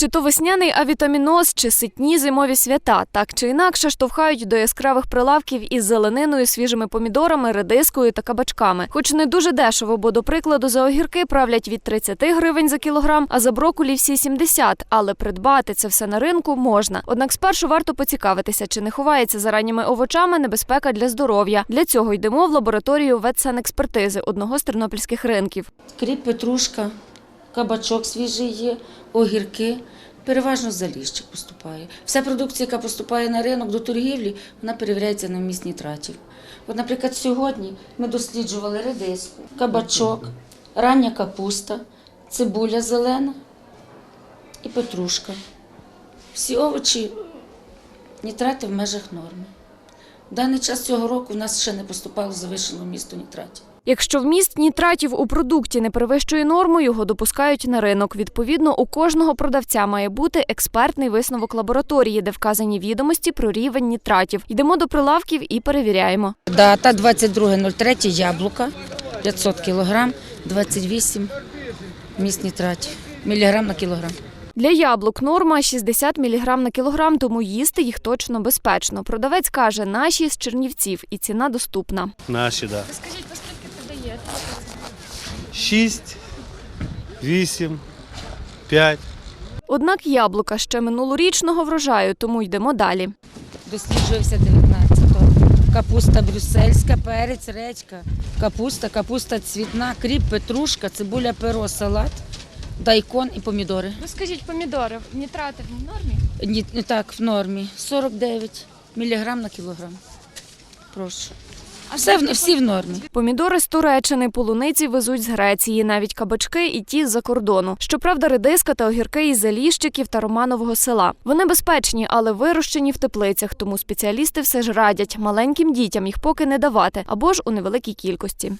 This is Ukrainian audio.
Чи то весняний авітаміноз, чи ситні зимові свята, так чи інакше штовхають до яскравих прилавків із зелениною, свіжими помідорами, редискою та кабачками. Хоч не дуже дешево, бо до прикладу за огірки правлять від 30 гривень за кілограм, а за брокулі всі 70, але придбати це все на ринку можна. Однак спершу варто поцікавитися, чи не ховається за ранніми овочами небезпека для здоров'я. Для цього йдемо в лабораторію ветсанекспертизи одного з тернопільських ринків. Кріп, петрушка, кабачок свіжий є, огірки. Переважно заліщик поступає. Вся продукція, яка поступає на ринок до торгівлі, вона перевіряється на вміст нітратів. От, наприклад, сьогодні ми досліджували редиску, кабачок, рання капуста, цибуля зелена і петрушка. Всі овочі, нітрати в межах норми. В даний час цього року в нас ще не поступало завищеного місту нітратів. Якщо вміст нітратів у продукті не перевищує норму, його допускають на ринок. Відповідно, у кожного продавця має бути експертний висновок лабораторії, де вказані відомості про рівень нітратів. Йдемо до прилавків і перевіряємо. Дата 22.03 яблука 500 кг, 28 міст нітратів, міліграм на кілограм. Для яблук норма 60 мг на кілограм, тому їсти їх точно безпечно. Продавець каже, наші з Чернівців і ціна доступна. Наші, так. Да. Скажіть, по скільки продаєте? Шість, вісім, п'ять. Однак яблука ще минулорічного врожаю, тому йдемо далі. Досліджується 19-го. Капуста брюссельська, перець, редька, капуста, капуста цвітна, кріп, петрушка, цибуля, перо, салат, дайкон і помідори. Розкажіть, помідори, нітрати в нормі? Ні, не так, в нормі. 49 міліграм на кілограм. Прошу. А Все, в- всі в нормі. Помідори з Туреччини, полуниці везуть з Греції, навіть кабачки і ті з-за кордону. Щоправда, редиска та огірки із Заліщиків та Романового села. Вони безпечні, але вирощені в теплицях, тому спеціалісти все ж радять маленьким дітям їх поки не давати або ж у невеликій кількості.